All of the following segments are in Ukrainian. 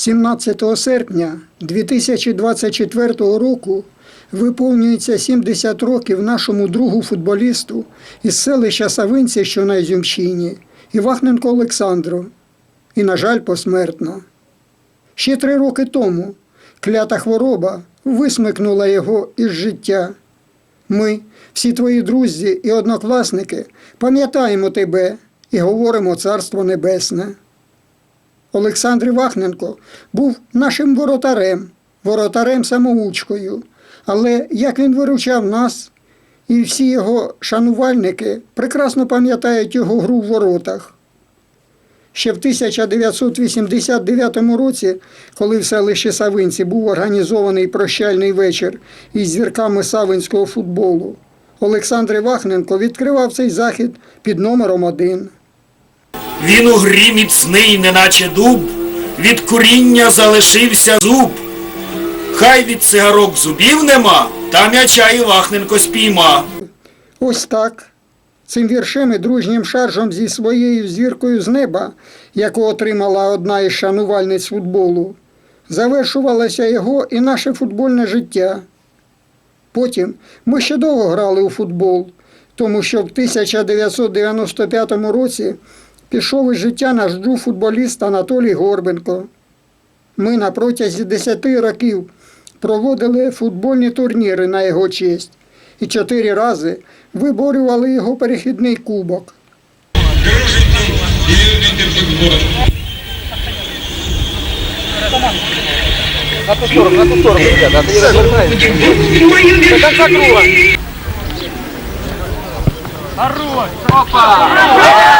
17 серпня 2024 року виповнюється 70 років нашому другу футболісту із селища Савинці, що на Ізюмщині, Івахненко Олександру. І, на жаль, посмертно. Ще три роки тому клята хвороба висмикнула його із життя. Ми, всі твої друзі і однокласники, пам'ятаємо тебе і говоримо Царство Небесне. Олександр Вахненко був нашим воротарем, воротарем самоучкою. Але як він виручав нас, і всі його шанувальники прекрасно пам'ятають його гру в воротах. Ще в 1989 році, коли в селищі Савинці був організований прощальний вечір із зірками савинського футболу, Олександр Вахненко відкривав цей захід під номером один. Він у грі міцний, неначе дуб, від куріння залишився зуб. Хай від цигарок зубів нема, та м'яча і Вахненко спійма. Ось так. Цим віршем і дружнім шаржем зі своєю зіркою з неба, яку отримала одна із шанувальниць футболу, завершувалося його і наше футбольне життя. Потім ми ще довго грали у футбол, тому що в 1995 році пішов із життя наш друг футболіст Анатолій Горбенко. Ми на протязі 10 років проводили футбольні турніри на його честь і чотири рази виборювали його перехідний кубок. Опа!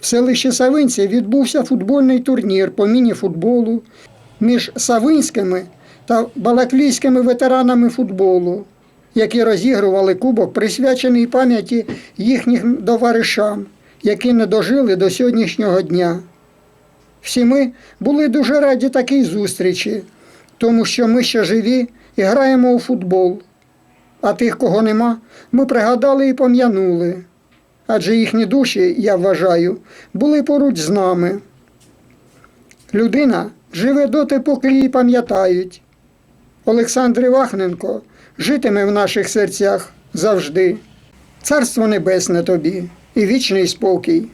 в селищі Савинці відбувся футбольний турнір по міні-футболу між савинськими та балаклійськими ветеранами футболу, які розігрували кубок, присвячений пам'яті їхнім товаришам, які не дожили до сьогоднішнього дня. Всі ми були дуже раді такій зустрічі, тому що ми ще живі і граємо у футбол. А тих, кого нема, ми пригадали і пом'янули. Адже їхні душі, я вважаю, були поруч з нами. Людина живе доти, поки її пам'ятають. Олександр Івахненко житиме в наших серцях завжди. Царство небесне тобі і вічний спокій.